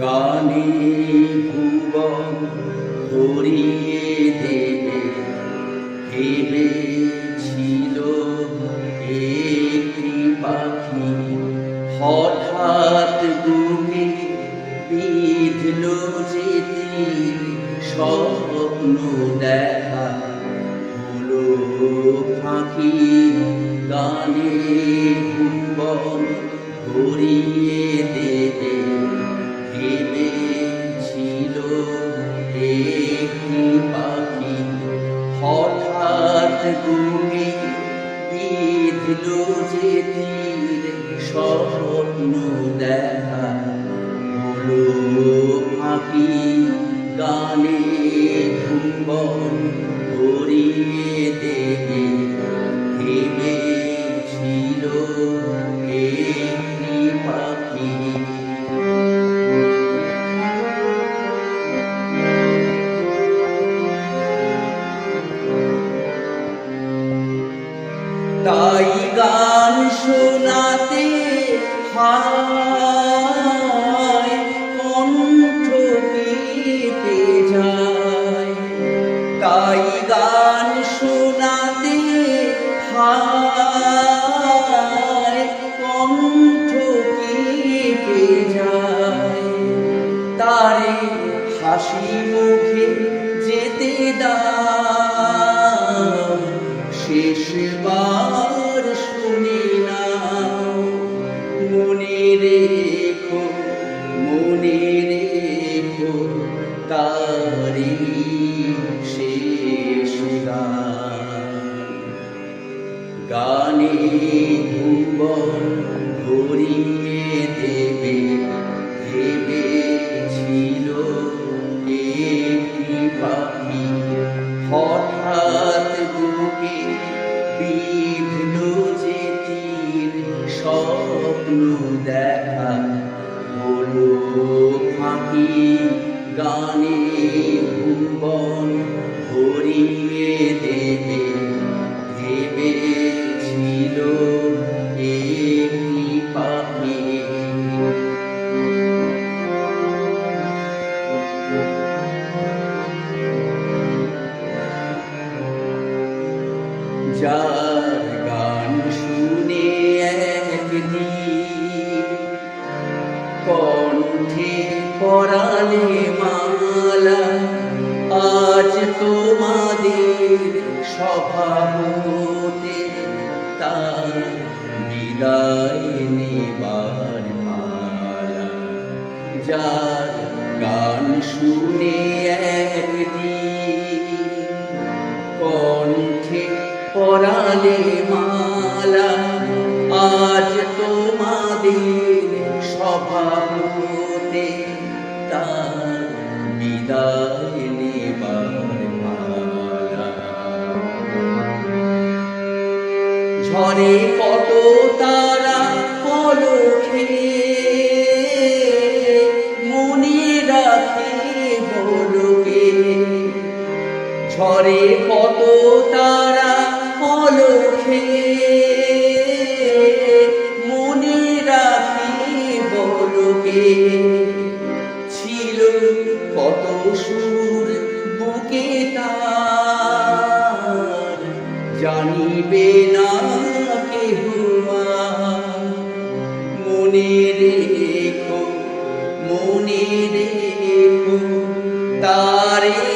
গানে ভুবন ভরিয়ে দেবে। ভেবেছিল একটি পাখি হঠাৎ ডুবে বিধল যেতে স্বপ্ন দেখা হলো ফাঁকি। গানে ভুবন ভরিয়ে দেবে। যে স্বপ্ন দেখা হলো ফাঁকি গানে কুম্বন শেষবার শুনি নাও মনে রেখো মনে রেখো তারি শেষ ফাঁকি গানে ভুবন ভরিয়ে দেবে পরালে মালা আজ তোমাদের স্বভাবতে তার বিদায় নেবার মালা। যার গান শুনে একদিন কণ্ঠে পরালে মালা, আজ ঝরে কত তারা পলখে মনে রাখে বলকে ঝরে কত তারা পলখে মনে রাখি বলকে ছিল কত নাকি হুমা মনে রেখো মনে রেখো তারে